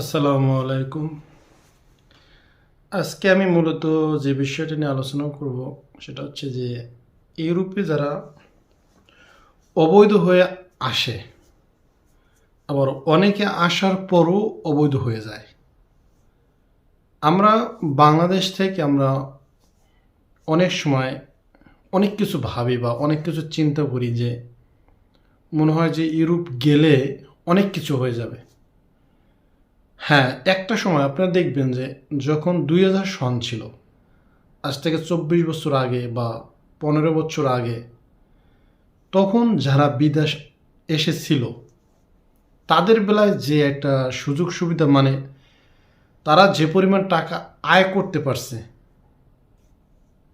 আসসালামু আলাইকুম। আজকে আমি মূলত যে বিষয়টা নিয়ে আলোচনা করব, সেটা হচ্ছে যে ইউরোপে যারা অবৈধ হয়ে আসে, আবার অনেকে আসার পরও অবৈধ হয়ে যায়। আমরা বাংলাদেশ থেকে আমরা অনেক সময় অনেক কিছু ভাবি বা অনেক কিছু চিন্তা করি যে মনে হয় যে ইউরোপ গেলে অনেক কিছু হয়ে যাবে। হ্যাঁ একটা সময় আপনারা দেখবেন যে যখন দুই হাজার সন ছিল, আজ থেকে চব্বিশ বছর আগে বা পনেরো বছর আগে, তখন যারা বিদেশ এসেছিল, তাদের বেলায় যে একটা সুযোগ সুবিধা মানে তারা যে পরিমাণ টাকা আয় করতে পারছে,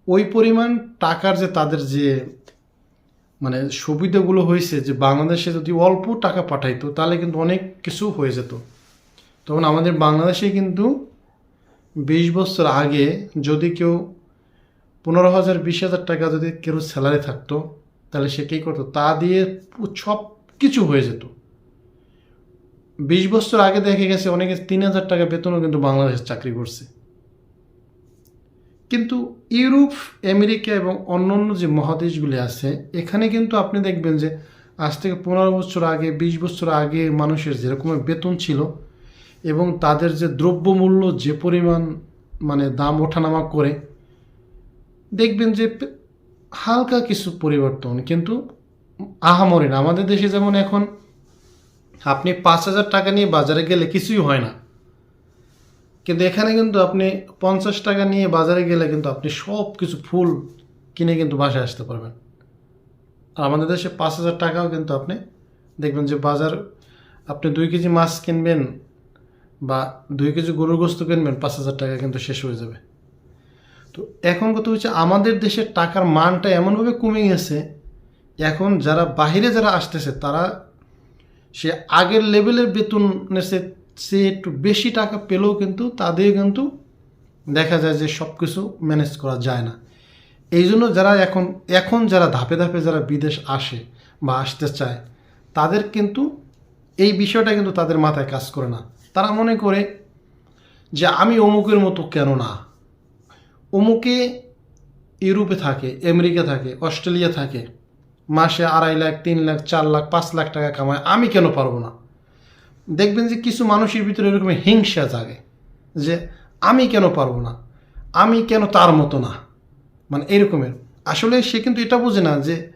ওই পরিমাণ টাকার যে তাদের যে মানে সুবিধাগুলো হয়েছে যে বাংলাদেশে যদি অল্প টাকা পাঠাইতো, তাহলে কিন্তু অনেক কিছু হয়ে যেত। তখন আমাদের বাংলাদেশে কিন্তু বিশ বছর আগে যদি কেউ পনেরো হাজার, বিশ হাজার টাকা যদি কেউ স্যালারি থাকতো, তাহলে সে কী করতো? তা দিয়ে সব কিছু হয়ে যেত। বিশ বছর আগে দেখে গেছে অনেকে তিন হাজার টাকা বেতনও কিন্তু বাংলাদেশে চাকরি করছে। কিন্তু ইউরোপ, আমেরিকা এবং অন্যান্য যে মহাদেশগুলি আছে, এখানে কিন্তু আপনি দেখবেন যে আজ থেকে পনেরো বছর আগে, বিশ বছর আগে মানুষের যেরকম বেতন ছিল এবং তাদের যে দ্রব্যমূল্য, যে পরিমাণ মানে দাম ওঠানামা করে, দেখবেন যে হালকা কিছু পরিবর্তন। কিন্তু আহামরি না। আমাদের দেশে যেমন এখন আপনি পাঁচ হাজার টাকা নিয়ে বাজারে গেলে কিছুই হয় না। কিন্তু এখানে কিন্তু আপনি পঞ্চাশ টাকা নিয়ে বাজারে গেলে কিন্তু আপনি সব কিছু ফুল কিনে কিন্তু বাসায় আসতে পারবেন। আর আমাদের দেশে পাঁচ হাজার টাকাও কিন্তু আপনি দেখবেন যে বাজার, আপনি দুই কেজি মাছ কিনবেন বা দুই কেজি গরুর গোস্ত কিনবেন পাঁচ হাজার টাকা কিন্তু শেষ হয়ে যাবে। তো এখন কথা হচ্ছে আমাদের দেশের টাকার মানটা এমনভাবে কমে গেছে, এখন যারা বাইরে যারা আসতেছে তারা সে আগের লেভেলের বেতন সে সে একটু বেশি টাকা পেলেও কিন্তু তাদের কিন্তু দেখা যায় যে সব কিছু ম্যানেজ করা যায় না। এই জন্য যারা এখন এখন যারা ধাপে ধাপে যারা বিদেশ আসে বা আসতে চায়, তাদের কিন্তু এই বিষয়টা কিন্তু তাদের মাথায় কাজ করে না। তারা মনে করে যে আমি অমুকের মতো কেন না? অমুকে ইউরোপে থাকে, আমেরিকা থাকে, অস্ট্রেলিয়া থাকে, মাসে আড়াই লাখ, তিন লাখ, চার লাখ, পাঁচ লাখ টাকা কামায়, আমি কেন পারব না? দেখবেন যে কিছু মানুষের ভিতরে এরকম হিংসা জাগে যে আমি কেন পারব না? আমি কেন তার মতো না? মানে এরকমের। আসলে সে কিন্তু এটা বোঝে না যে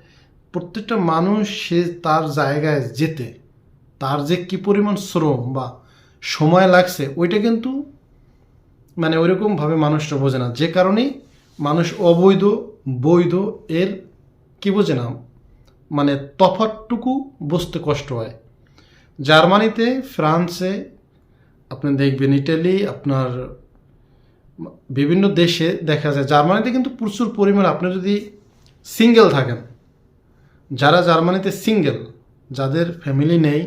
প্রত্যেকটা মানুষ সে তার জায়গায় যেতে, তার যে কী পরিমাণ শ্রম বা সময় লাগছে, ওইটা কিন্তু মানে ওইরকমভাবে মানুষটা বোঝে না। যে কারণেই মানুষ অবৈধ, বৈধ এর কি বোঝে না মানে তফাৎটুকু বুঝতে কষ্ট হয়। জার্মানিতে, ফ্রান্সে, আপনি দেখবেন ইটালি, আপনার বিভিন্ন দেশে দেখা যায়, জার্মানিতে কিন্তু প্রচুর পরিমাণ আপনি যদি সিঙ্গেল থাকেন, যারা জার্মানিতে সিঙ্গেল, যাদের ফ্যামিলি নেই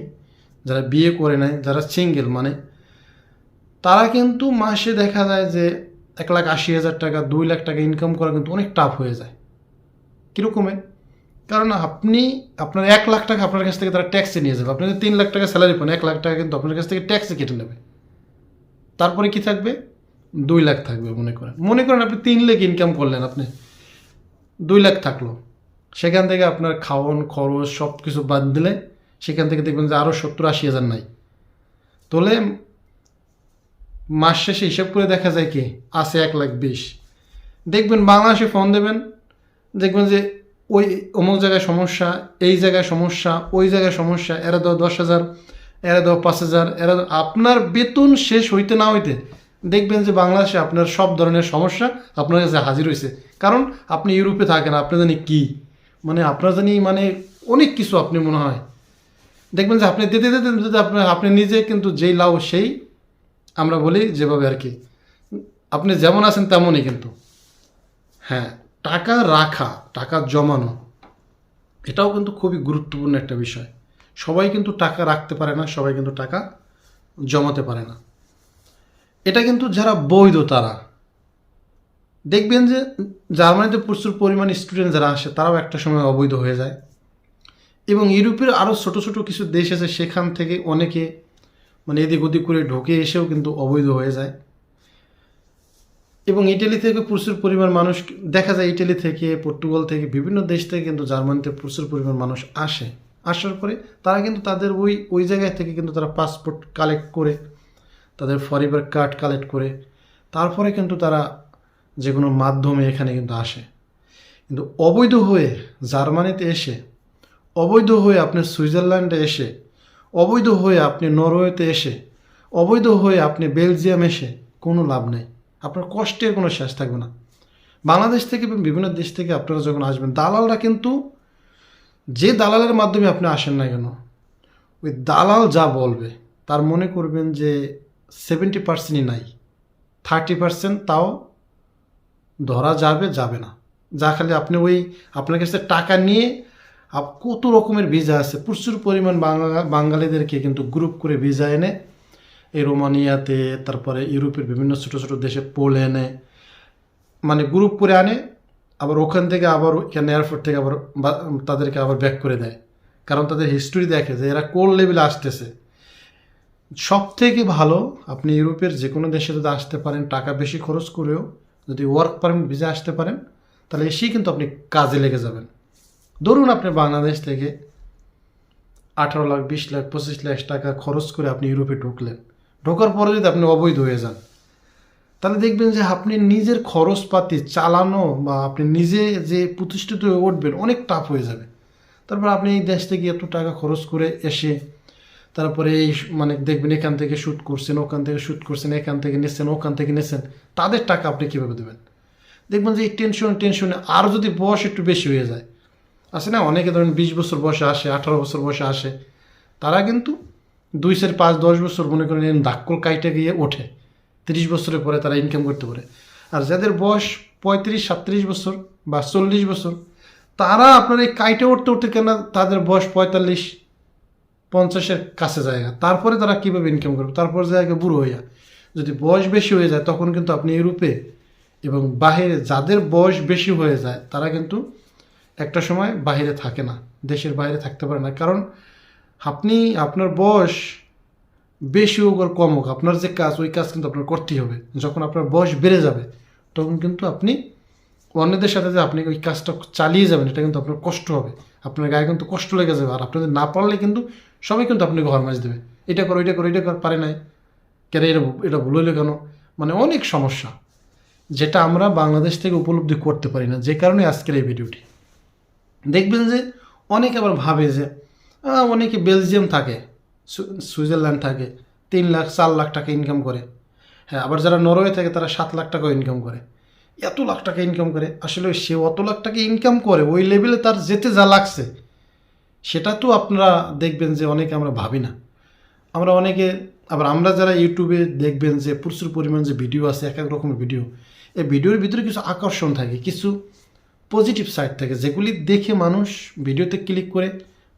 যারা বিয়ে করে নেয় যারা সিঙ্গেল মানে তারা কিন্তু মাসে দেখা যায় যে এক লাখ আশি হাজার টাকা, দুই লাখ টাকা ইনকাম করা কিন্তু অনেক টাফ হয়ে যায়। কীরকমের কারণ আপনি, আপনার এক লাখ টাকা আপনার কাছ থেকে তারা ট্যাক্সে নিয়ে যাবে। আপনি যদি তিন লাখ টাকা স্যালারি পান, এক লাখ টাকা কিন্তু আপনার কাছ থেকে ট্যাক্সে কেটে নেবে। তারপরে কি থাকবে? দুই লাখ থাকবে মনে করেন। মনে করেন আপনি তিন লাখ ইনকাম করলেন আপনি, দুই লাখ থাকল। সেখান থেকে আপনার খাওয়ান, খরচ সব কিছু বাদ দিলে সেখান থেকে দেখবেন যে আরও সত্তর আশি হাজার নাই। তাহলে মাস শেষে হিসাব করে দেখা যায় কি? আছে এক লাখ বিশ। দেখবেন বাংলাদেশে ফোন দেবেন, দেখবেন যে ওই অমুক জায়গায় সমস্যা, এই জায়গায় সমস্যা, ওই জায়গায় সমস্যা, এরা দাও দশ হাজার, এরা দাও পাঁচ হাজার, এরা আপনার বেতন শেষ হইতে না হইতে দেখবেন যে বাংলাদেশে আপনার সব ধরনের সমস্যা আপনার কাছে হাজির হয়েছে কারণ আপনি ইউরোপে থাকেন, আপনি জানি কি? মানে আপনার জানি মানে অনেক কিছু আপনি মনে হয় দেখবেন যে আপনি দিতে দিতে দিতে আপনার আপনি নিজে কিন্তু যেই লাভ সেই আমরা বলি যেভাবে আর কি। আপনি যেমন আছেন তেমনই কিন্তু। হ্যাঁ টাকা রাখা, টাকা জমানো, এটাও কিন্তু খুবই গুরুত্বপূর্ণ একটা বিষয়। সবাই কিন্তু টাকা রাখতে পারে না, সবাই কিন্তু টাকা জমাতে পারে না। এটা কিন্তু যারা বৈধ তারা। দেখবেন যে জার্মানিতে প্রচুর পরিমাণ স্টুডেন্ট যারা আসে, তারাও একটা সময় অবৈধ হয়ে যায়। এবং ইউরোপের আরও ছোট ছোট কিছু দেশ আছে, সেখান থেকে অনেকে মানে এদিক ওদিক করে ঢুকে এসেও কিন্তু অবৈধ হয়ে যায়। এবং ইটালি থেকে প্রচুর পরিমাণ মানুষ, দেখা যায় ইটালি থেকে, পর্তুগাল থেকে, বিভিন্ন দেশ থেকে কিন্তু জার্মানিতে প্রচুর পরিমাণ মানুষ আসে। আসার পরে তারা কিন্তু তাদের ওই ওই জায়গায় থেকে কিন্তু তারা পাসপোর্ট কালেক্ট করে, তাদের ফরিবার কার্ড কালেক্ট করে, তারপরে কিন্তু তারা যে কোনো মাধ্যমে এখানে কিন্তু আসে। কিন্তু অবৈধ হয়ে জার্মানিতে এসে অবৈধ হয়ে আপনি সুইজারল্যান্ডে এসে, অবৈধ হয়ে আপনি নরওয়েতে এসে, অবৈধ হয়ে আপনি বেলজিয়াম এসে কোনো লাভ নেই। আপনার কষ্টের কোনো শেষ থাকবে না। বাংলাদেশ থেকে বিভিন্ন দেশ থেকে আপনারা যখন আসবেন, দালালরা কিন্তু যে দালালের মাধ্যমে আপনি আসেন না কেন, ওই দালাল যা বলবে, তার মনে করবেন যে সেভেন্টি পার্সেন্টই নাই। থার্টি পার্সেন্ট তাও ধরা যাবে যাবে না। যা খালি আপনি ওই আপনার কাছে টাকা নিয়ে কত রকমের ভিসা আছে? প্রচুর পরিমাণ বাঙা বাঙালিদেরকে কিন্তু গ্রুপ করে ভিসা এনে, এই রোমানিয়াতে, তারপরে ইউরোপের বিভিন্ন ছোটো ছোটো দেশে পোল্যান্ডে মানে গ্রুপ করে আনে, আবার ওখান থেকে আবার এখানে এয়ারপোর্ট থেকে আবার তাদেরকে আবার ব্যাক করে দেয়। কারণ তাদের হিস্টোরি দেখে যে এরা কোন লেভেলে আসতেছে। সব থেকে ভালো, আপনি ইউরোপের যে কোনো দেশে যদি আসতে পারেন, টাকা বেশি খরচ করেও যদি ওয়ার্ক পারমিট ভিসা আসতে পারেন, তাহলে এসেই কিন্তু আপনি কাজে লেগে যাবেন। ধরুন আপনি বাংলাদেশ থেকে আঠারো লাখ, বিশ লাখ, পঁচিশ লাখ টাকা খরচ করে আপনি ইউরোপে ঢুকলেন। ঢোকার পরে যদি আপনি অবৈধ হয়ে যান, তাহলে দেখবেন যে আপনি নিজের খরচপাতি চালানো বা আপনি নিজে যে প্রতিষ্ঠিত হয়ে উঠবেন, অনেক টাফ হয়ে যাবে। তারপর আপনি এই দেশ থেকে এত টাকা খরচ করে এসে তারপরে এই মানে দেখবেন এখান থেকে শ্যুট করছেন, ওখান থেকে শ্যুট করছেন, এখান থেকে নিচ্ছেন ওখান থেকে নিচ্ছেন তাদের টাকা আপনি কীভাবে দেবেন? দেখবেন যে এই টেনশন টেনশনে আরও যদি বয়স একটু বেশি হয়ে যায় আছে না? অনেকে ধরেন বিশ বছর বয়সে আসে, আঠারো বছর বয়সে আসে। তারা কিন্তু দুই চার পাঁচ দশ বছর মনে করেন দাক্কল কাইটে গিয়ে ওঠে। তিরিশ বছরের পরে তারা ইনকাম করতে পারে। আর যাদের বয়স পঁয়ত্রিশ, সাতত্রিশ বছর বা চল্লিশ বছর, তারা আপনার এই কাইটে উঠতে উঠতে কেন তাদের বয়স পঁয়তাল্লিশ, পঞ্চাশের কাছে জায়গা তারপরে তারা কীভাবে ইনকাম করবে? তারপর জায়গা বুড়ো হইয়া। যদি বয়স বেশি হয়ে যায়, তখন কিন্তু আপনি ইউরোপে এবং বাহিরে যাদের বয়স বেশি হয়ে যায়, তারা কিন্তু একটা সময় বাইরে থাকে না, দেশের বাইরে থাকতে পারে না। কারণ আপনি, আপনার বয়স বেশি হোক আর কম হোক, আপনার যে কাজ, ওই কাজ কিন্তু আপনার করতেই হবে। যখন আপনার বয়স বেড়ে যাবে, তখন কিন্তু আপনি অন্যদের সাথে যে আপনি ওই কাজটা চালিয়ে যাবেন, এটা কিন্তু আপনার কষ্ট হবে। আপনার গায়ে কিন্তু কষ্ট লেগে যাবে। আর আপনাদের না পারলে কিন্তু সবাই কিন্তু আপনি ঘর মাছ দেবে। এটা করো এটা করো এটা কর, পারে নাই। কেন এটা এটা ভুল হইল কেন? মানে অনেক সমস্যা, যেটা আমরা বাংলাদেশ থেকে উপলব্ধি করতে পারি না। যে কারণে আজকের এই ভিডিওটি। দেখবেন যে অনেকে আবার ভাবে যে অনেকে বেলজিয়াম থাকে সুইজারল্যান্ড থাকে, তিন লাখ, চার লাখ টাকা ইনকাম করে। হ্যাঁ আবার যারা নরওয়ে থাকে তারা সাত লাখ টাকা ইনকাম করে। এত লাখ টাকা ইনকাম করে, আসলে সে অত লাখ টাকা ইনকাম করে, ওই লেভেলে তার যেতে যা লাগছে, সেটা তো আপনারা দেখবেন যে অনেকে আমরা ভাবি না। আমরা অনেকে, আবার আমরা যারা ইউটিউবে দেখবেন যে প্রচুর পরিমাণ যে ভিডিও আছে, এক এক রকমের ভিডিও এই ভিডিওর ভিতরে কিছু আকর্ষণ থাকে, কিছু পজিটিভ সাইড থাকে, যেগুলি দেখে মানুষ ভিডিওতে ক্লিক করে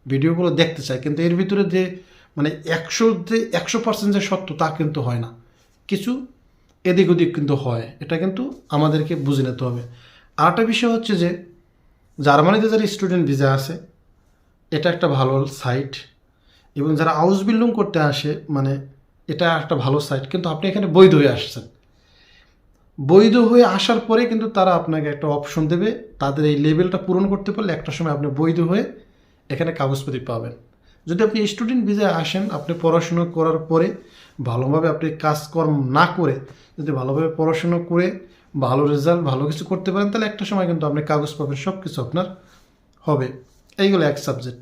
ভিডিওগুলো দেখতে চায়। কিন্তু এর ভিতরে যে মানে একশো যে একশো পার্সেন্ট যে সত্য, তা কিন্তু হয় না। কিছু এদিক ওদিক কিন্তু হয়, এটা কিন্তু আমাদেরকে বুঝে নিতে হবে। আর একটা বিষয় হচ্ছে যে, জার্মানিতে যারা স্টুডেন্ট ভিসা আছে, এটা একটা ভালো সাইট এবং যারা হাউস বিল্ডিং করতে আসে মানে এটা একটা ভালো সাইট কিন্তু আপনি এখানে বৈধ হয়ে আসছেন। বৈধ হয়ে আসার পরে কিন্তু তারা আপনাকে একটা অপশন দেবে। তাদের এই লেভেলটা পূরণ করতে পারলে একটা সময় আপনি বৈধ হয়ে এখানে কাগজপাতি পাবেন। যদি আপনি স্টুডেন্ট ভিসায় আসেন, আপনি পড়াশোনা করার পরে ভালোভাবে আপনি কাজকর্ম না করে যদি ভালোভাবে পড়াশুনো করে ভালো রেজাল্ট ভালো কিছু করতে পারেন, তাহলে একটা সময় কিন্তু আপনি কাগজ পাবেন সব কিছু আপনার হবে। এইগুলো এক সাবজেক্ট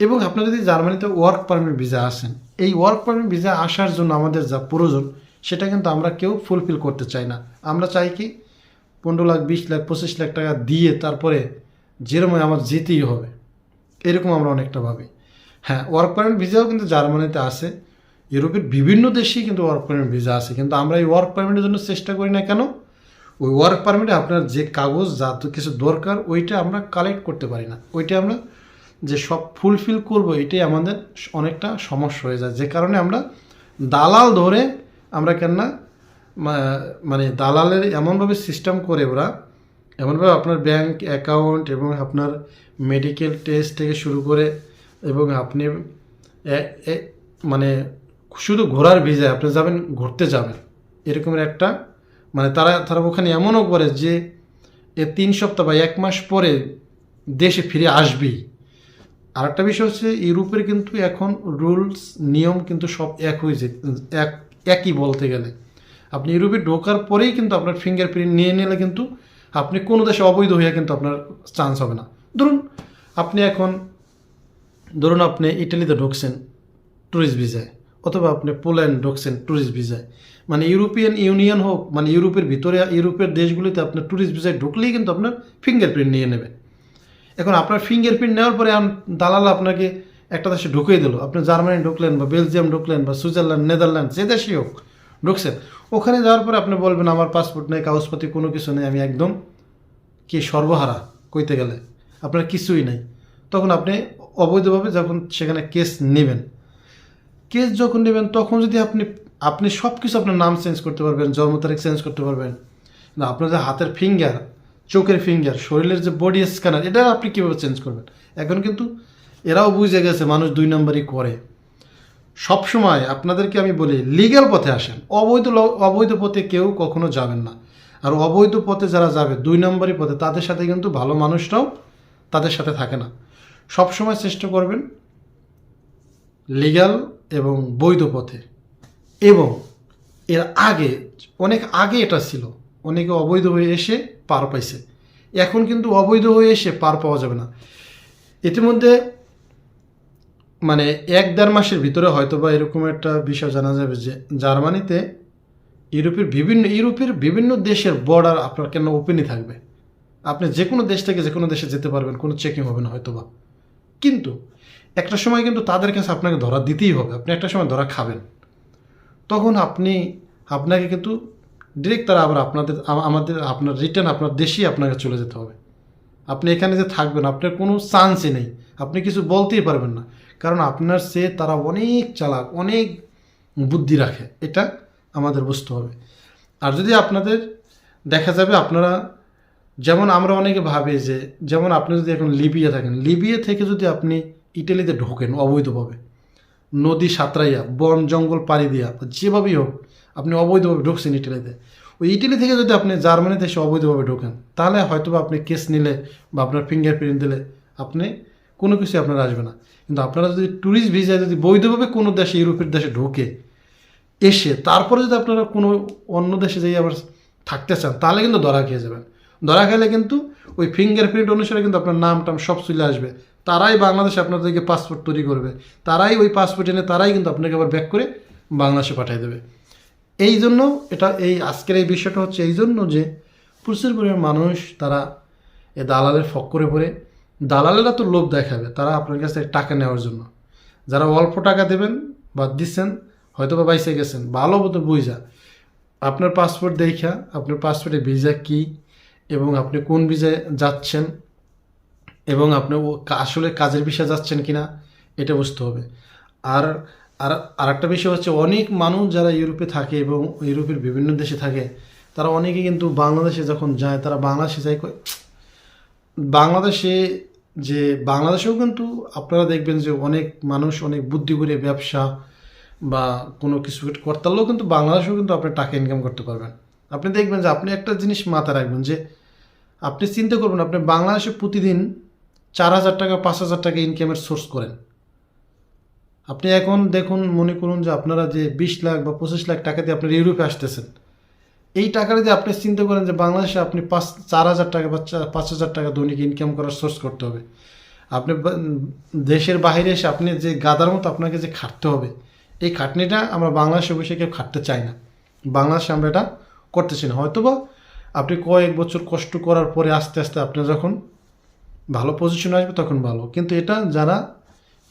এবং আপনার যদি জার্মানিতে ওয়ার্ক পারমিট ভিসা আসেন, এই ওয়ার্ক পারমিট ভিসা আসার জন্য আমাদের যা প্রয়োজন সেটা কিন্তু আমরা কেউ ফুলফিল করতে চাই না। আমরা চাই কি, পনেরো লাখ, বিশ লাখ, পঁচিশ লাখ টাকা দিয়ে তারপরে যেরকম আমার যেতেই হবে। এরকম আমরা অনেকটা ভাবি। হ্যাঁ ওয়ার্ক পারমিট ভিসাও কিন্তু জার্মানিতে আছে। ইউরোপের বিভিন্ন দেশেই কিন্তু ওয়ার্ক পারমিট ভিসা আছে। কিন্তু আমরা এই ওয়ার্ক পারমিটের জন্য চেষ্টা করি না কেন? ওই ওয়ার্ক পারমিটে আপনার যে কাগজ, যা কিছু দরকার, ওইটা আমরা কালেক্ট করতে পারি না। ওইটা আমরা যে সব ফুলফিল করব, এটাই আমাদের অনেকটা সমস্যা হয়ে যায়। যে কারণে আমরা দালাল ধরে আমরা কেন না মানে দালালের এমনভাবে সিস্টেম করে ওরা, এমনভাবে আপনার ব্যাংক অ্যাকাউন্ট এবং আপনার মেডিকেল টেস্ট থেকে শুরু করে এবং আপনি মানে শুধু ঘোরার ভিজায় আপনি যাবেন, ঘুরতে যাবেন। এরকমের একটা মানে তারা তারা ওখানে এমনও করে যে এ তিন সপ্তাহ বা এক মাস পরে দেশে ফিরে আসবেই। আর একটা বিষয় হচ্ছে, ইউরোপের কিন্তু এখন রুলস নিয়ম কিন্তু সব এক হয়ে এক একই বলতে গেলে আপনি ইউরোপে ঢোকার পরেই কিন্তু আপনার ফিঙ্গারপ্রিন্ট নিয়ে নিলে কিন্তু আপনি কোনো দেশে অবৈধ হয়ে কিন্তু আপনার চান্স হবে না। ধরুন, আপনি এখন, ধরুন আপনি ইটালিতে ঢুকছেন ট্যুরিস্ট ভিসায় অথবা আপনি পোল্যান্ড ঢুকছেন ট্যুরিস্ট ভিসায় মানে ইউরোপিয়ান ইউনিয়ন হোক মানে ইউরোপের ভিতরে, ইউরোপের দেশগুলিতে আপনার ট্যুরিস্ট ভিসায় ঢুকলেই কিন্তু আপনার ফিঙ্গারপ্রিন্ট নিয়ে নেবে। এখন আপনার ফিঙ্গারপ্রিন্ট নেওয়ার পরে দালাল আপনাকে একটা দেশে ঢুকিয়ে দিল। আপনি জার্মানি ঢুকলেন বা বেলজিয়াম ঢুকলেন বা সুইজারল্যান্ড, নেদারল্যান্ড, যে দেশেই হোক, ঢুকছেন। ওখানে যাওয়ার পরে আপনি বলবেন, আমার পাসপোর্ট নেই কাগজপাতি কোনো কিছু নেই, আমি একদম কি সর্বহারা কইতে গেলে। আপনার কিছুই নাই। তখন আপনি অবৈধভাবে যখন সেখানে কেস নেবেন, কেস যখন নেবেন, তখন যদি আপনি আপনি সব কিছু আপনার নাম চেঞ্জ করতে পারবেন, জন্ম তারিখ চেঞ্জ করতে পারবেন। না, আপনার যে হাতের ফিঙ্গার চোখের ফিঙ্গার শরীরের যে বডি স্ক্যানার এটা আপনি কীভাবে চেঞ্জ করবেন? এখন কিন্তু এরাও বুঝে গেছে মানুষ দুই নম্বরই করে। সব সময় আপনাদেরকে আমি বলি লিগ্যাল পথে আসেন। অবৈধ অবৈধ পথে কেউ কখনো যাবেন না। আর অবৈধ পথে যারা যাবে, দুই নম্বরই পথে, তাদের সাথে কিন্তু ভালো মানুষরাও তাদের সাথে থাকে না। সব সময় চেষ্টা করবেন লিগ্যাল এবং বৈধ পথে। এবং এর আগে, অনেক আগে এটা ছিল। অনেকে অবৈধ হয়ে এসে পার পাইছে। এখন কিন্তু অবৈধ হয়ে এসে পার পাওয়া যাবে না। ইতিমধ্যে মানে এক দেড় মাসের ভিতরে হয়তো বা এরকম একটা বিষয় জানা যাবে যে জার্মানিতে ইউরোপের বিভিন্ন ইউরোপের বিভিন্ন দেশের বর্ডার আপনার কেন ওপেনই থাকবে? আপনি যে কোনো দেশ থেকে যে কোনো দেশে যেতে পারবেন, কোনো চেকিং হবে না হয়তো বা কিন্তু একটা সময় কিন্তু তাদের কাছে আপনাকে ধরা দিতেই হবে। আপনি একটা সময় ধরা খাবেন। তখন আপনি, আপনাকে কিন্তু ডিরেক্ট তারা আবার আপনাদের আমাদের, আপনার রিটার্ন আপনার দেশেই আপনাকে চলে যেতে হবে। আপনি এখানে যে থাকবেন, আপনার কোনো চান্সই নেই। আপনি কিছু বলতেই পারবেন না। কারণ আপনার সে, তারা অনেক চালাক, অনেক বুদ্ধি রাখে। এটা আমাদের বুঝতে হবে। আর যদি আপনাদের দেখা যাবে, আপনারা, যেমন আমরা অনেকে ভাবি যে, যেমন আপনি যদি এখন লিবিয়া থাকেন, লিবিয়া থেকে যদি আপনি ইটালিতে ঢোকেন অবৈধভাবে, নদী সাঁতরাইয়া, বন জঙ্গল পাড়ি দিয়া যেভাবেই হোক, আপনি অবৈধভাবে ঢুকছেন ইটালিতে ওই ইটালি থেকে যদি আপনি জার্মানিতে এসে অবৈধভাবে ঢোকেন, তাহলে হয়তো আপনি কেস নিলে বা আপনার ফিঙ্গারপ্রিন্ট দিলে আপনি কোনো কিছু আপনার আসবে না। কিন্তু আপনারা যদি ট্যুরিস্ট ভিসায় যদি বৈধভাবে কোনো দেশে, ইউরোপের দেশে ঢোকে, এসে তারপরে যদি আপনারা কোনো অন্য দেশে যাই আবার থাকতে চান, তাহলে কিন্তু ধরা খেয়ে যাবেন। ধরা খেলে কিন্তু ওই ফিঙ্গারপ্রিন্ট অনুসারে কিন্তু আপনার নাম টাম সব চলে আসবে। তারাই বাংলাদেশে আপনাদেরকে পাসপোর্ট তৈরি করবে। তারাই ওই পাসপোর্ট এনে তারাই কিন্তু আপনাকে আবার ব্যাক করে বাংলাদেশে পাঠিয়ে দেবে। এই জন্য এটা এই আজকের এই বিষয়টা হচ্ছে এই জন্য যে প্রচুর পরিমাণ মানুষ তারা এ দালালের ফক্করে পড়ে। দালালেরা তো লোভ দেখাবে, তারা আপনার কাছে টাকা নেওয়ার জন্য। যারা অল্প টাকা দেবেন বা দিচ্ছেন হয়তো বা বাইসে গেছেন, ভালো মতো বুঝা। আপনার পাসপোর্ট দেখা আপনার পাসপোর্টে ভিসা কি, এবং আপনি কোন ভিসায় যাচ্ছেন, এবং আপনি আসলে কাজের বিষয়ে যাচ্ছেন কিনা, এটা বুঝতে হবে। আর আর আরেকটা বিষয় হচ্ছে অনেক মানুষ যারা ইউরোপে থাকে এবং ইউরোপের বিভিন্ন দেশে থাকে, তারা অনেকে কিন্তু বাংলাদেশে যখন যায়, তারা বাংলাদেশে যায় বাংলাদেশে যে, বাংলাদেশেও কিন্তু আপনারা দেখবেন যে অনেক মানুষ অনেক বুদ্ধি করে ব্যবসা বা কোনো কিছু করতে পারলেও কিন্তু বাংলাদেশেও কিন্তু আপনি টাকা ইনকাম করতে পারবেন। আপনি দেখবেন যে আপনি একটা জিনিস মাথায় রাখবেন যে, আপনি চিন্তা করবেন, আপনি বাংলাদেশে প্রতিদিন চার হাজার টাকা, পাঁচ হাজার টাকা ইনকামের সোর্স করেন। আপনি এখন দেখুন, মনে করুন যে আপনারা যে বিশ লাখ বা পঁচিশ লাখ টাকা দিয়ে আপনার ইউরোপে আসতেছেন, এই টাকাটা দিয়ে আপনি চিন্তা করেন যে বাংলাদেশে আপনি পাঁচ, চার হাজার টাকা বা পাঁচ হাজার টাকা দৈনিক ইনকাম করার সোর্স করতে হবে। আপনি দেশের বাইরে এসে আপনি যে গাদার মতো আপনাকে যে খাটতে হবে, এই খাটনিটা আমরা বাংলাদেশে বসে কেউ খাটতে চাই না। বাংলাদেশে আমরা এটা করতেছি না। হয়তোবা আপনি কয়েক বছর কষ্ট করার পরে আস্তে আস্তে আপনি যখন ভালো পজিশন আসবে তখন ভালো। কিন্তু এটা যারা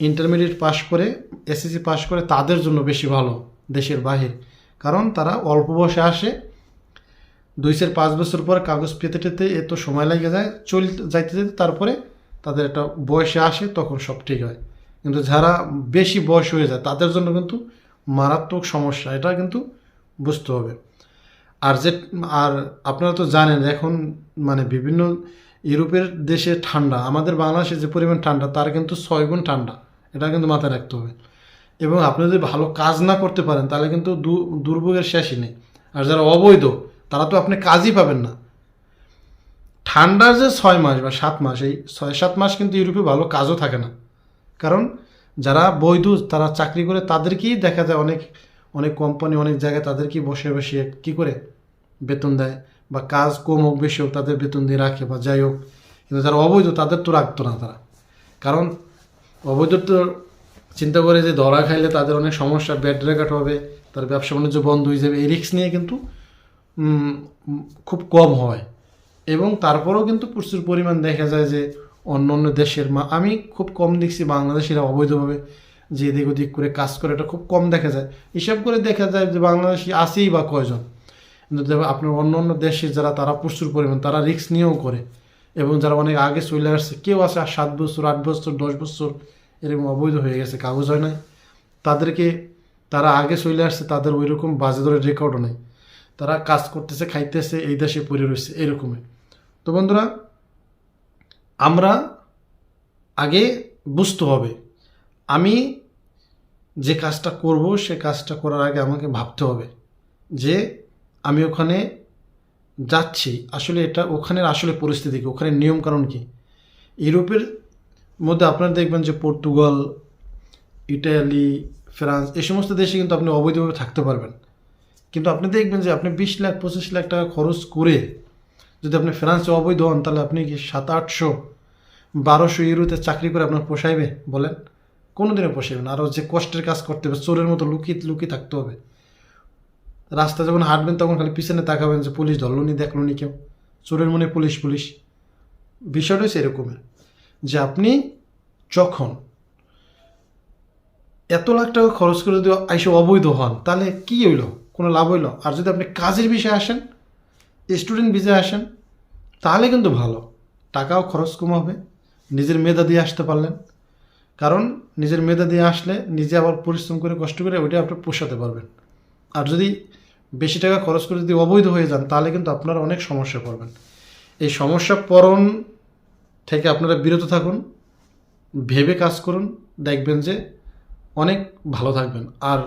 ইন্টারমিডিয়েট পাস করে এসএসসি পাস করে তাদের জন্য বেশি ভালো দেশের বাহির কারণ তারা অল্প বয়সে আসে, দুই চার পাঁচ বছর পর কাগজ পেতে টেতে এত সময় লেগে যায়, চল যাইতে যেতে তারপরে তাদের একটা বয়সে আসে, তখন সব ঠিক হয়। কিন্তু যারা বেশি বয়স হয়ে যায়, তাদের জন্য কিন্তু মারাত্মক সমস্যা, এটা কিন্তু বুঝতে হবে। আর যে, আর আপনারা তো জানেন এখন মানে বিভিন্ন ইউরোপের দেশে ঠান্ডা, আমাদের বাংলাদেশে যে পরিমাণ ঠান্ডা, তার কিন্তু ছয় গুণ ঠান্ডা। এটা কিন্তু মাথায় রাখতে হবে। এবং আপনি যদি ভালো কাজ না করতে পারেন, তাহলে কিন্তু দুর্ভোগের শেষই নেই। আর যারা অবৈধ, তারা তো আপনি কাজই পাবেন না। ঠান্ডার যে ছয় মাস বা সাত মাস, এই ছয়, সাত মাস কিন্তু ইউরোপে ভালো কাজও থাকে না। কারণ যারা বৈধ, তারা চাকরি করে তাদেরকেই দেখা যায় অনেক অনেক কোম্পানি অনেক জায়গায় তাদেরকেই বসে বসে কি করে? বেতন দেয় বা কাজ কম হোক, বেশি হোক, তাদের বেতন দিয়ে রাখে বা যাই হোক। কিন্তু যারা অবৈধ, তাদের তো রাখতো না তারা। কারণ অবৈধ তো চিন্তা করে যে ধরা খাইলে তাদের অনেক সমস্যা ব্যাড রেকার্ড হবে, তার ব্যবসা বাণিজ্য বন্ধ হয়ে যাবে, এই রিক্স নিয়ে কিন্তু খুব কম হয়। এবং তারপরেও কিন্তু প্রচুর পরিমাণ দেখা যায় যে অন্য অন্য দেশের মা আমি খুব কম দেখছি বাংলাদেশিরা অবৈধভাবে যে এদিক ওদিক করে কাজ করে, এটা খুব কম দেখা যায়। হিসাব করে দেখা যায় যে বাংলাদেশি আছেই বা কয়জন? কিন্তু আপনার অন্য অন্য দেশে যারা, তারা প্রচুর পরিমাণ, তারা রিক্স নিয়েও করে। এবং যারা অনেক আগে চলে আসছে, কেউ আছে আর সাত বছর, আট বছর, দশ বছর এরকম অবৈধ হয়ে গেছে, কাগজ হয় নাই। তাদেরকে, তারা আগে চলে আসছে, তাদের ওই রকম বাজে ধরে রেকর্ডও নেই। তারা কাজ করতেছে, খাইতেছে, এই দেশে পড়ে রয়েছে, এরকমই। তো বন্ধুরা, আমরা আগে বুঝতে হবে, আমি যে কাজটা করব, সে কাজটা করার আগে আমাকে ভাবতে হবে যে আমি ওখানে যাচ্ছি, আসলে এটা ওখানের আসলে পরিস্থিতি কি? ওখানে নিয়ম কারণ কি? ইউরোপের মধ্যে আপনারা দেখবেন যে পর্তুগাল, ইটালি, ফ্রান্স এই সমস্ত দেশে কিন্তু আপনি অবৈধভাবে থাকতে পারবেন। কিন্তু আপনি দেখবেন যে আপনি বিশ লাখ, পঁচিশ লাখ টাকা খরচ করে যদি আপনি ফ্রান্সে অবৈধ হন, তাহলে আপনি কি সাত, আটশো, বারোশো ইউরোতে চাকরি করে আপনার পোষাইবে বলেন? কোনো দিনে পোষাইবে না। আরও যে কষ্টের কাজ করতে হবে, চোরের মতো লুকিয়ে লুকিয়ে থাকতে হবে। রাস্তা যখন হাঁটবেন, তখন খালি পিছনে তাকাবেন যে পুলিশ ধরলো নি, দেখল নি কেউ। চোরের মনে পুলিশ পুলিশ। বিষয়টা হচ্ছে এরকমের যে আপনি যখন এত লাখ টাকা খরচ করে যদি আইসে অবৈধ হন, তাহলে কি হইল? কোনো লাভ হইল? আর যদি আপনি কাজের বিষয়ে আসেন, স্টুডেন্ট ভিসায় আসেন, তাহলে কিন্তু ভালো। টাকাও খরচ কম হবে, নিজের মেধা দিয়ে আসতে পারলেন। কারণ নিজের মেধা দিয়ে আসলে নিজে আবার পরিশ্রম করে কষ্ট করে ওইটা আপনি পোষাতে পারবেন। আর যদি বেশি টাকা খরচ করে যদি অবৈধ হয়ে যান, তাহলে কিন্তু আপনারা অনেক সমস্যা পড়বেন। এই সমস্যা পরণ থেকে আপনারা বিরত থাকুন, ভেবে কাজ করুন, দেখবেন যে অনেক ভালো থাকবেন। আর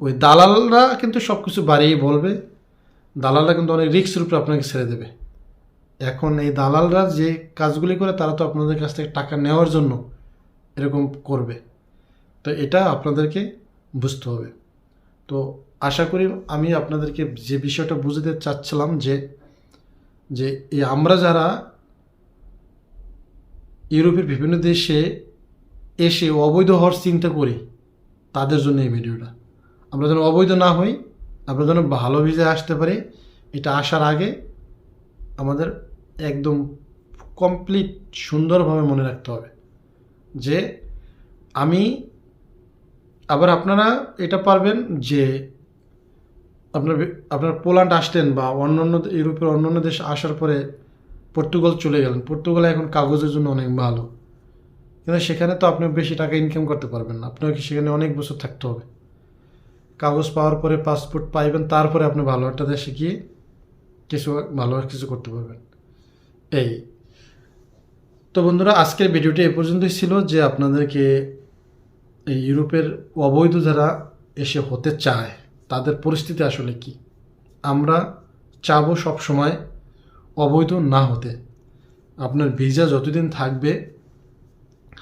ওই দালালরা কিন্তু সব কিছু বাড়িয়ে বলবে, দালালরা কিন্তু অনেক রিস্কের উপরে আপনাকে ছেড়ে দেবে। এখন এই দালালরা যে কাজগুলি করে, তারা তো আপনাদের কাছ থেকে টাকা নেওয়ার জন্য এরকম করবে। তো এটা আপনাদেরকে বুঝতে হবে। তো আশা করি আমি আপনাদেরকে যে বিষয়টা বুঝতে চাচ্ছিলাম যে যে আমরা যারা ইউরোপের বিভিন্ন দেশে এসে অবৈধ হওয়ার চিন্তা করি, তাদের জন্য এই ভিডিওটা। আমরা যেন অবৈধ না হই, আমরা যেন ভালো ভিজে আসতে পারি, এটা আসার আগে আমাদের একদম কমপ্লিট সুন্দরভাবে মনে রাখতে হবে যে, আমি আবার আপনারা এটা পারবেন যে আপনার আপনার পোল্যান্ড আসতেন বা অন্য অন্যান্য ইউরোপের অন্যান্য দেশ আসার পরে পর্তুগাল চলে গেলেন। পর্তুগালে এখন কাগজের জন্য অনেক ভালো। কিন্তু সেখানে তো আপনি বেশি টাকা ইনকাম করতে পারবেন না। আপনাকে সেখানে অনেক বছর থাকতে হবে? কাগজ পাওয়ার পরে পাসপোর্ট পাইবেন, তারপরে আপনি ভালো একটা দেশে গিয়ে কিছু ভালো কিছু করতে পারবেন। এই। তো বন্ধুরা, আজকের ভিডিওটি এ পর্যন্তই ছিল যে আপনাদেরকে এই ইউরোপের অবৈধ যারা এসে হতে চায়, তাদের পরিস্থিতি আসলে কি? আমরা চাবো সব সময় অবৈধ না হতে। আপনার ভিসা যতদিন থাকবে,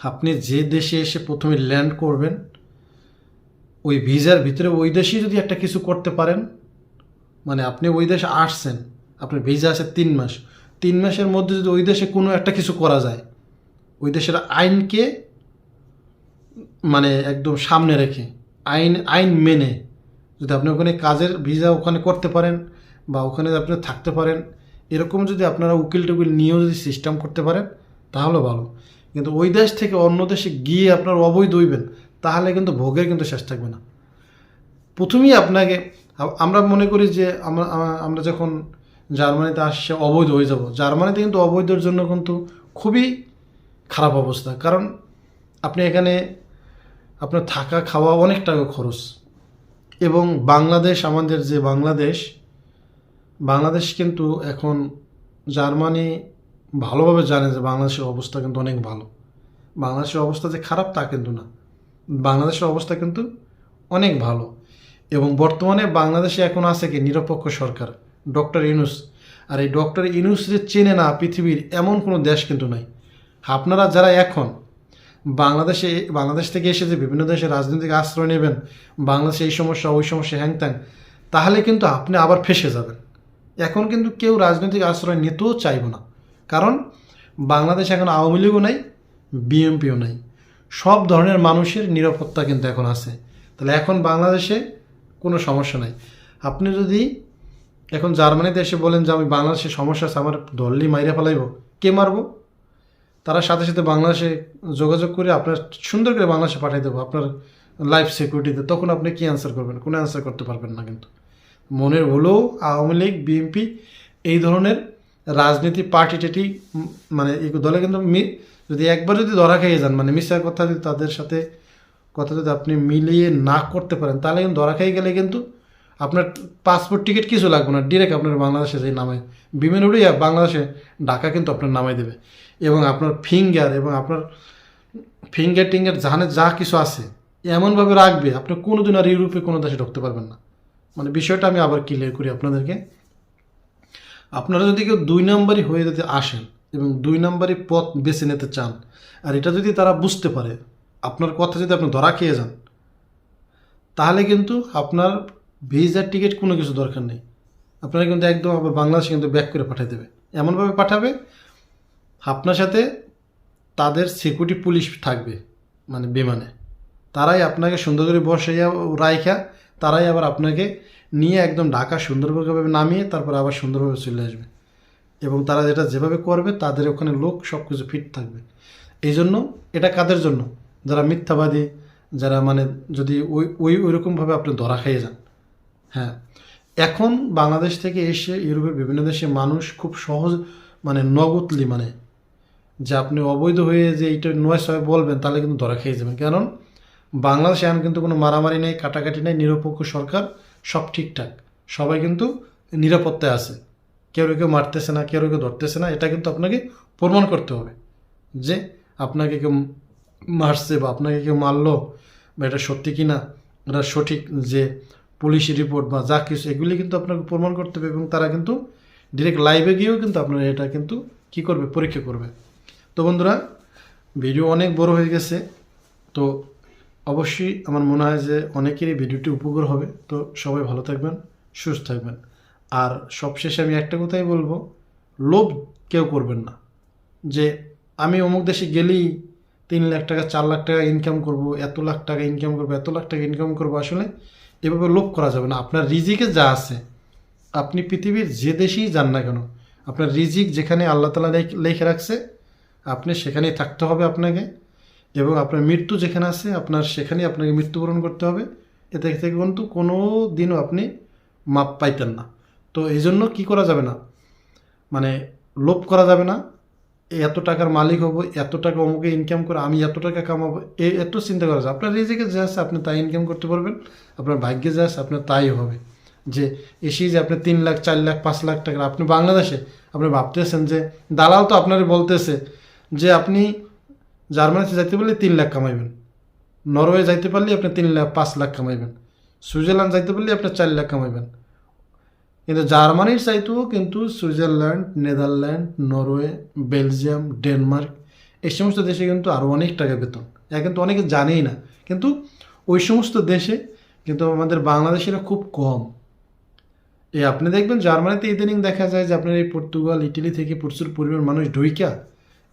আপনি যে দেশে এসে প্রথমে ল্যান্ড করবেন, ওই ভিসার ভিতরে ওই দেশেই যদি একটা কিছু করতে পারেন মানে আপনি ওই দেশে আসছেন, আপনার ভিসা আছে তিন মাস, তিন মাসের মধ্যে যদি ওই দেশে কোনো একটা কিছু করা যায়, ওই দেশের আইনকে মানে একদম সামনে রেখে, আইন আইন মেনে যদি আপনি ওখানে কাজের ভিসা ওখানে করতে পারেন বা ওখানে আপনি থাকতে পারেন, এরকম যদি আপনারা উকিল টুকিল নিয়েও যদি সিস্টেম করতে পারেন, তাহলে ভালো। কিন্তু ওই দেশ থেকে অন্য দেশে গিয়ে আপনার অবৈধ হইবেন, তাহলে কিন্তু ভোগের কিন্তু শেষ থাকবে না। প্রথমেই আপনাকে আমরা মনে করি যে আমরা আমরা যখন জার্মানিতে আসছে অবৈধ হয়ে যাব, জার্মানিতে কিন্তু অবৈধের জন্য কিন্তু খুবই খারাপ অবস্থা। কারণ আপনি এখানে আপনার থাকা খাওয়া অনেক টাকা খরচ। এবং বাংলাদেশ, আমাদের যে বাংলাদেশ বাংলাদেশ কিন্তু এখন জার্মানি ভালোভাবে জানে যে বাংলাদেশের অবস্থা কিন্তু অনেক ভালো। বাংলাদেশের অবস্থা যে খারাপ তা কিন্তু না। বাংলাদেশের অবস্থা কিন্তু অনেক ভালো। এবং বর্তমানে বাংলাদেশে এখন আছে কি নিরপেক্ষ সরকার, ডক্টর ইউনুস। আর এই ডক্টর ইনুস যে চেনে না পৃথিবীর এমন কোনো দেশ কিন্তু নাই। আপনারা যারা এখন বাংলাদেশে, বাংলাদেশ থেকে এসে যে বিভিন্ন দেশে রাজনৈতিক আশ্রয় নেবেন, বাংলাদেশে এই সমস্যা, ওই সমস্যা হ্যাং ত্যাং তাহলে কিন্তু আপনি আবার ফেসে যাবেন। এখন কিন্তু কেউ রাজনৈতিক আশ্রয় নিতেও চাইব না। কারণ বাংলাদেশে এখন আওয়ামী লীগও নাই, বিএনপিও নাই। সব ধরনের মানুষের নিরাপত্তা কিন্তু এখন আছে। তাহলে এখন বাংলাদেশে কোনো সমস্যা নাই। আপনি যদি এখন জার্মানিতে এসে বলেন যে আমি বাংলাদেশে সমস্যা আছে, আমার দললি মাইরে ফেলাইব, কে মারবো? তারা সাথে সাথে বাংলাদেশে যোগাযোগ করে আপনার সুন্দর করে বাংলাদেশে পাঠিয়ে দেবো আপনার লাইফ সিকিউরিটিতে তখন আপনি কি অ্যান্সার করবেন? কোনো অ্যান্সার করতে পারবেন না কিন্তু। মনের হলেও আওয়ামী লীগ বিএনপি এই ধরনের রাজনীতি পার্টি টাটি মানে এই দলে কিন্তু যদি একবার যদি ধরা খেয়ে যান মানে মিশার কথা যদি তাদের সাথে কথা যদি আপনি মিলিয়ে না করতে পারেন, তাহলে কিন্তু ধরা খেয়ে গেলে কিন্তু আপনার পাসপোর্ট টিকিট কিছু লাগবে না। ডিরেক্ট আপনার বাংলাদেশে যে নামে। বিমান উড়িয়ে বাংলাদেশে ঢাকা কিন্তু আপনার নামাই দেবে। এবং আপনার ফিঙ্গার এবং আপনার ফিঙ্গার টিঙ্গার জাহানে যা কিছু আছে, এমনভাবে রাখবে, আপনি কোনোদিন আর ইউরোপে কোনো দেশে ঢুকতে পারবেন না। মানে বিষয়টা আমি আবার ক্লিয়ার করি আপনাদেরকে। আপনারা যদি কেউ দুই নম্বরই হয়ে যদি আসেন এবং দুই নম্বরই পথ বেছে নিতে চান, আর এটা যদি তারা বুঝতে পারে, আপনার কথা যদি আপনি ধরা খেয়ে যান, তাহলে কিন্তু আপনার ভিসার টিকিট কোনো কিছু দরকার নেই। আপনারা কিন্তু একদম আবার বাংলাদেশে কিন্তু ব্যাক করে পাঠিয়ে দেবে। এমনভাবে পাঠাবে আপনার সাথে তাদের সিকিউরিটি পুলিশ থাকবে মানে বিমানে। তারাই আপনাকে সুন্দর করে বসাইয়া রাইখা, তারাই আবার আপনাকে নিয়ে একদম ঢাকা সুন্দরভাবে নামিয়ে তারপর আবার সুন্দরভাবে চলে আসবে। এবং তারা যেটা যেভাবে করবে, তাদের ওখানে লোক সব কিছু ফিট থাকবে। এই জন্য এটা কাদের জন্য? যারা মিথ্যাবাদী, যারা মানে যদি ওই ওই, ওইরকমভাবে আপনি ধরা খাইয়ে যান। হ্যাঁ। এখন বাংলাদেশ থেকে এসে ইউরোপের বিভিন্ন দেশে মানুষ খুব সহজ মানে নগদলি মানে যে আপনি অবৈধ হয়ে যে এইটা নয় সবাই বলবেন, তাহলে কিন্তু ধরা খেয়ে যাবেন। কারণ বাংলাদেশে এখন কিন্তু কোনো মারামারি নেই, কাটাকাটি নেই, নিরপেক্ষ সরকার সব ঠিকঠাক। সবাই কিন্তু নিরাপত্তায় আছে। কেউ কেউ মারতেছে না, কেউ কেউ ধরতেছে না, এটা কিন্তু আপনাকে প্রমাণ করতে হবে যে আপনাকে কেউ মারছে বা আপনাকে কেউ মারলো বা এটা সত্যি কি না এটা সঠিক যে পুলিশ রিপোর্ট বা যা কিছু, এগুলি কিন্তু আপনাকে প্রমাণ করতে হবে এবং তারা কিন্তু ডিরেক্ট লাইভে গিয়েও কিন্তু আপনার এটা কিন্তু কি করবে, পরীক্ষা করবে। তো বন্ধুরা, ভিডিও অনেক বড় হয়ে গেছে, তো অবশ্যই আমার মনে হয় যে অনেকেরই ভিডিওটি উপকার হবে। তো সবাই ভালো থাকবেন, সুস্থ থাকবেন। আর সবশেষে আমি একটা কথাই বলব, লোভ কেউ করবেন না। যে আমি অমুক দেশে গেলেই তিন লাখ টাকা, চার লাখ টাকা ইনকাম করব, এত লাখ টাকা ইনকাম করব, এত লাখ টাকা ইনকাম করব, আসলে এভাবে লোভ করা যাবে না। আপনার রিজিকে যা আছে, আপনি পৃথিবীর যে দেশেই যান না কেন, আপনার রিজিক যেখানে আল্লাহ তালা লেখ- রাখছে আপনি সেখানেই থাকতে হবে আপনাকে এবং আপনার মৃত্যু যেখানে আছে, আপনার সেখানেই আপনাকে মৃত্যুবরণ করতে হবে। এতে থেকে কিন্তু কোনো দিনও আপনি মাপ পাইতেন না। তো এই জন্য কী করা যাবে না? মানে লোভ করা যাবে না এত টাকার মালিক হব, এত টাকা অমুকে ইনকাম করে আমি এত টাকা কামাবো এই এত চিন্তা করা যায়। আপনার রিজিকে যা আছে আপনি তাই ইনকাম করতে পারবেন, আপনার ভাগ্যে যা আছে আপনার তাই হবে। যে এসেই যে আপনি তিন লাখ, চার লাখ, পাঁচ লাখ টাকা, আপনি বাংলাদেশে, আপনি ভাবতেছেন যে দালাল তো আপনার বলতেছে যে আপনি জার্মানিতে যাইতে পারলে তিন লাখ কামাইবেন। নরওয়ে যাইতে পারলে আপনি তিন লাখ, পাঁচ লাখ কামাইবেন। সুইজারল্যান্ড যাইতে পারলে আপনি চার লাখ কামাইবেন। কিন্তু জার্মানির চাইতেও কিন্তু Switzerland, Netherland, Norway, Belgium, Denmark এই সমস্ত দেশে কিন্তু আরও অনেক টাকা বেতন। এরা কিন্তু অনেকে জানেই না। কিন্তু ওই সমস্ত দেশে কিন্তু আমাদের বাংলাদেশিরা খুব কম। এই আপনি দেখবেন জার্মানিতে ইদানিং দেখা যায় যে আপনার এই পর্তুগাল, ইটালি থেকে প্রচুর পরিমাণ মানুষ ঢুইকা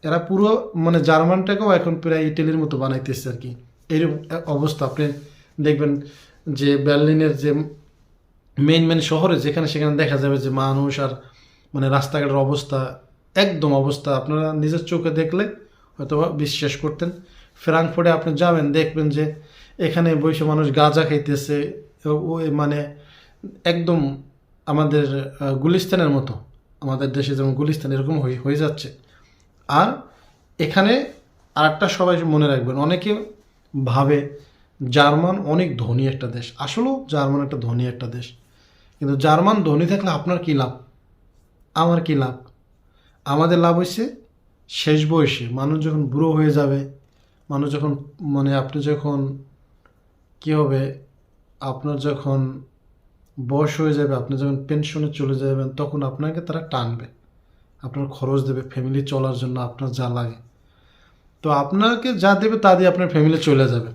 এরা পুরো মানে জার্মানটাকেও এখন প্রায় ইটালির মতো বানাইতেছে আর কি। এরকম অবস্থা, আপনি দেখবেন যে বার্লিনের যে মেইন মেইন শহরে যেখানে সেখানে দেখা যাবে যে মানুষ আর মানে রাস্তাঘাটের অবস্থা, একদম অবস্থা। আপনারা নিজের চোখে দেখলে হয়তো বিশ্বাস করতেন। ফ্রাঙ্কফুর্টে আপনি যাবেন, দেখবেন যে এখানে বসে মানুষ গাঁজা খাইতেছে ওই মানে একদম আমাদের গুলিস্তানের মতো। আমাদের দেশে যেমন গুলিস্তান এরকম হয়ে যাচ্ছে। আর এখানে আরেকটা সবাই মনে রাখবেন, অনেকে ভাবে জার্মান অনেক ধনী একটা দেশ। আসলেও জার্মান একটা ধনী একটা দেশ। কিন্তু জার্মান ধনী থাকলে আপনার কী লাভ? আমার কী লাভ? আমাদের লাভ হয়েছে শেষ বয়সে। মানুষ যখন বুড়ো হয়ে যাবে, মানুষ যখন মানে আপনি যখন কী হবে, আপনার যখন বয়স হয়ে যাবে, আপনি যখন পেনশনে চলে যাবেন, তখন আপনাকে তারা টানবে। আপনার খরচ দেবে ফ্যামিলি চলার জন্য আপনার যা লাগে। তো আপনাকে যা দেবে তা দিয়ে আপনার ফ্যামিলি চলে যাবে।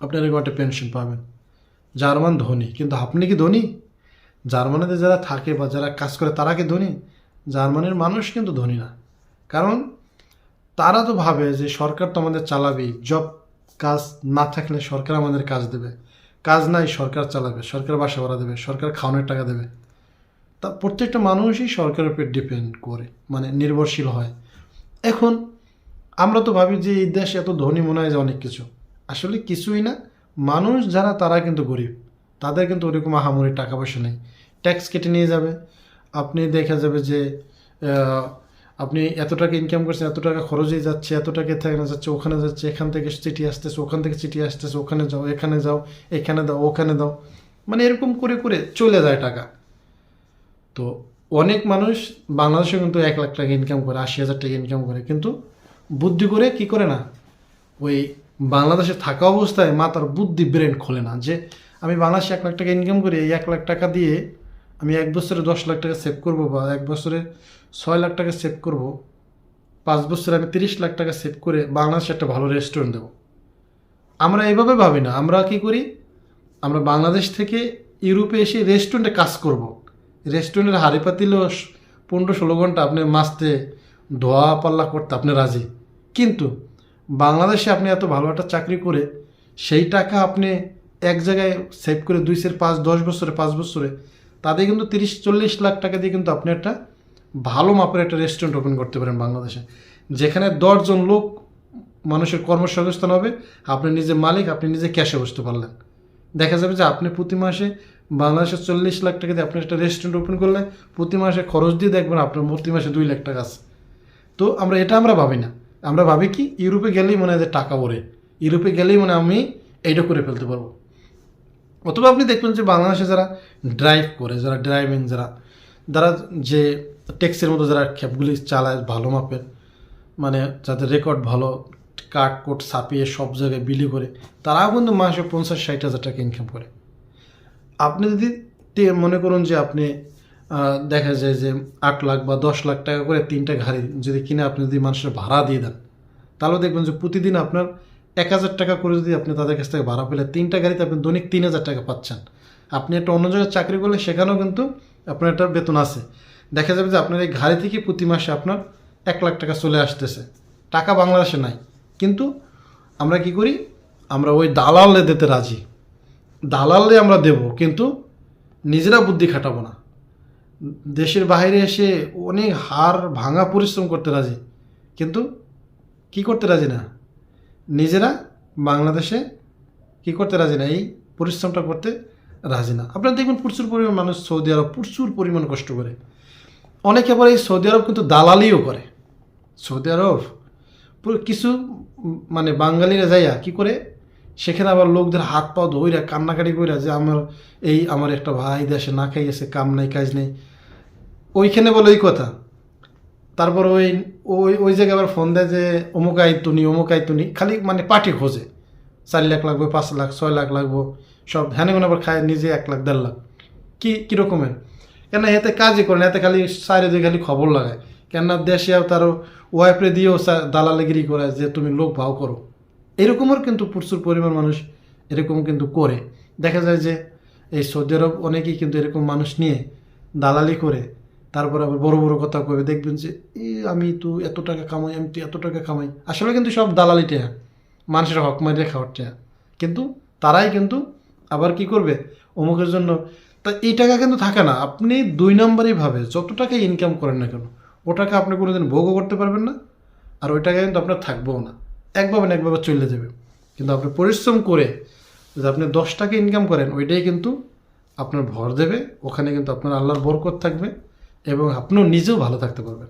আপনি এরকম একটা পেনশন পাবেন। জার্মান ধনী। কিন্তু আপনি কি ধনী? জার্মানিতে যারা থাকে বা যারা কাজ করে তারা কি ধনী? জার্মানির মানুষ কিন্তু ধনী না। কারণ তারা তো ভাবে যে সরকার তো আমাদের চালাবেই। জব কাজ না থাকলে সরকার আমাদের কাজ দেবে। কাজ নাই, সরকার চালাবে। সরকার বাসা ভাড়া দেবে। সরকার খাওয়ানোর টাকা দেবে। তা প্রত্যেকটা মানুষই সরকারের উপর ডিপেন্ড করে মানে নির্ভরশীল হয়। এখন আমরা তো ভাবি যে এই দেশ এত ধনী মনে হয় যে অনেক কিছু। আসলে কিছুই না। মানুষ যারা, তারা কিন্তু গরিব। তাদের কিন্তু ওরকম আহামরি টাকা পয়সা নেই। ট্যাক্স কেটে নিয়ে যাবে। আপনি দেখা যাবে যে আপনি এত টাকা ইনকাম করছেন, এত টাকা খরচেই যাচ্ছে, এত টাকা এখানে যাচ্ছে, ওখানে যাচ্ছে, এখান থেকে চিঠি আসতেছে, ওখান থেকে চিঠি আসতেছে, ওখানে যাও, এখানে যাও, এখানে দাও, ওখানে দাও। মানে এরকম করে করে চলে যায় টাকা। তো অনেক মানুষ বাংলাদেশে কিন্তু এক লাখ টাকা ইনকাম করে, আশি হাজার টাকা ইনকাম করে, কিন্তু বুদ্ধি করে কি করে না? ওই বাংলাদেশে থাকা অবস্থায় মাতার বুদ্ধি ব্রেন খোলে না যে আমি বাংলাদেশে এক লাখ টাকা ইনকাম করি, এই এক লাখ টাকা দিয়ে আমি এক বছরে দশ লাখ টাকা সেভ করব বা এক বছরে ছয় লাখ টাকা সেভ করব, পাঁচ বছরে আমি তিরিশ লাখ টাকা সেভ করে বাংলাদেশে একটা ভালো রেস্টুরেন্ট দেবো। আমরা এইভাবে ভাবি না, আমরা কি করি? আমরা বাংলাদেশ থেকে ইউরোপে এসে রেস্টুরেন্টে কাজ করব। রেস্টুরেন্টের হাড়ি পাতিলেও পনেরো ষোলো ঘণ্টা আপনি মাসতে ধোয়া পাল্লা করতে আপনি রাজি। কিন্তু বাংলাদেশে আপনি এত ভালো একটা চাকরি করে সেই টাকা আপনি এক জায়গায় সেভ করে দুই সের পাঁচ, দশ বছরে, পাঁচ বছরে তাদের কিন্তু তিরিশ, চল্লিশ লাখ টাকা দিয়ে কিন্তু আপনি একটা ভালো মাপের একটা রেস্টুরেন্ট ওপেন করতে পারেন বাংলাদেশে। যেখানে দশজন লোক মানুষের কর্মসংস্থান হবে, আপনি নিজে মালিক, আপনি নিজে ক্যাশে বসতে পারলেন। দেখা যাবে যে আপনি প্রতি মাসে বাংলাদেশে চল্লিশ লাখ টাকা দিয়ে আপনি একটা রেস্টুরেন্ট ওপেন করলে প্রতি মাসে খরচ দিয়ে দেখবেন আপনার প্রতি মাসে দুই লাখ টাকা আছে। তো আমরা, এটা আমরা ভাবি না। আমরা ভাবি কি, ইউরোপে গেলেই মনে হয় যে টাকা ওরে। ইউরোপে গেলেই মনে আমি এইটা করে ফেলতে পারব। অথবা আপনি দেখবেন যে বাংলাদেশে যারা ড্রাইভ করে, যারা ড্রাইভিং যারা যারা যে ট্যাক্সির মতো যারা ক্যাবগুলি চালায় ভালো মাপের মানে যাদের রেকর্ড ভালো কাট কোট ছাপিয়ে সব জায়গায় বিলি করে, তারাও কিন্তু মাসে পঞ্চাশ ষাট হাজার টাকা ইনকাম করে। আপনি যদি মনে করুন যে আপনি দেখা যায় যে আট লাখ বা দশ লাখ টাকা করে তিনটা গাড়ি যদি কিনে আপনি যদি মানুষের ভাড়া দিয়ে দেন, তাহলে দেখবেন যে প্রতিদিন আপনার এক হাজার টাকা করে যদি আপনি তাদের কাছ থেকে ভাড়া পেলে তিনটা গাড়িতে আপনি দৈনিক তিন হাজার টাকা পাচ্ছেন। আপনি একটা অন্য জায়গায় চাকরি করলে সেখানেও কিন্তু আপনার একটা বেতন আছে। দেখা যাবে যে আপনার এই গাড়ি থেকে প্রতি মাসে আপনার এক লাখ টাকা চলে আসতেছে। টাকা বাংলাদেশে নাই। কিন্তু আমরা কি করি? আমরা ওই দালালে দিতে রাজি। দালালে আমরা দেব, কিন্তু নিজেরা বুদ্ধি খাটাবো না। দেশের বাইরে এসে অনেক হার ভাঙা পরিশ্রম করতে রাজি, কিন্তু কি করতে রাজি না? নিজেরা বাংলাদেশে কি করতে রাজি না? এই পরিশ্রমটা করতে রাজি না। আপনারা দেখবেন প্রচুর পরিমাণ মানুষ সৌদি আরব প্রচুর পরিমাণ কষ্ট করে। অনেকে আবার এই সৌদি আরব কিন্তু দালালিও করে। সৌদি আরব কিছু মানে বাঙালিরা যাইয়া কি করে সেখানে আবার লোকদের হাত পা ধইরা কান্নাকাটি কইরা যে আমার এই আমার একটা ভাই দেশে না খাই খাইয়েছে, কাম নাই, কাজ নেই। ওইখানে বলে ওই কথা। তারপর ওই ওই ওই জায়গায় আবার ফোন দেয় যে, অমুক আইতুনি অমুক আইতুনি। খালি মানে পার্টি খোঁজে। চার লাখ লাগবে, পাঁচ লাখ, ছয় লাখ লাগবো, সব হ্যানে মনে আবার খায়, নিজে এক লাখ, দেড় লাখ। কি কীরকমের কেন এতে কাজই করে না, এতে খালি দিয়ে খালি খবর লাগায়। কেননা দেশে তারও ওয়াইফরে দিয়েও দালালিগিরি করে যে, তুমি লোক ভাও করো। এরকমের কিন্তু প্রচুর পরিমাণ মানুষ এরকম কিন্তু করে। দেখা যায় যে এই সৌদি আরব অনেকেই কিন্তু এরকম মানুষ নিয়ে দালালি করে, তারপর আবার বড় বড় কথা কবে দেখবেন যে আমি তো এত টাকা কামাই, আমি তো এত টাকা কামাই। আসলে কিন্তু সব দালালি টেয়া, মানুষের হক মারিয়ে খাওয়ার টেয়া। কিন্তু তারাই কিন্তু আবার কি করবে? অমুকের জন্য তা এই টাকা কিন্তু থাকে না। আপনি দুই নম্বরই ভাবে যত টাকা ইনকাম করেন না কেন, ও টাকা আপনি কোনোদিন ভোগও করতে পারবেন না, আর ওই টাকা কিন্তু আপনার থাকবেও না। একভাবে না একভাবে চলে যাবে। কিন্তু আপনি পরিশ্রম করে যদি আপনি দশ টাকা ইনকাম করেন, ওইটাই কিন্তু আপনার ভর দেবে, ওখানে কিন্তু আপনার আল্লাহর বরকত থাকবে এবং আপনিও নিজেও ভালো থাকতে পারবেন।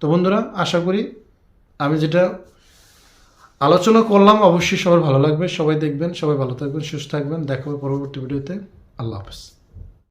তো বন্ধুরা, আশা করি আমি যেটা আলোচনা করলাম, অবশ্যই সবার ভালো লাগবে। সবাই দেখবেন, সবাই ভালো থাকবেন, সুস্থ থাকবেন। দেখা হবে পরবর্তী ভিডিওতে। আল্লাহ হাফেজ।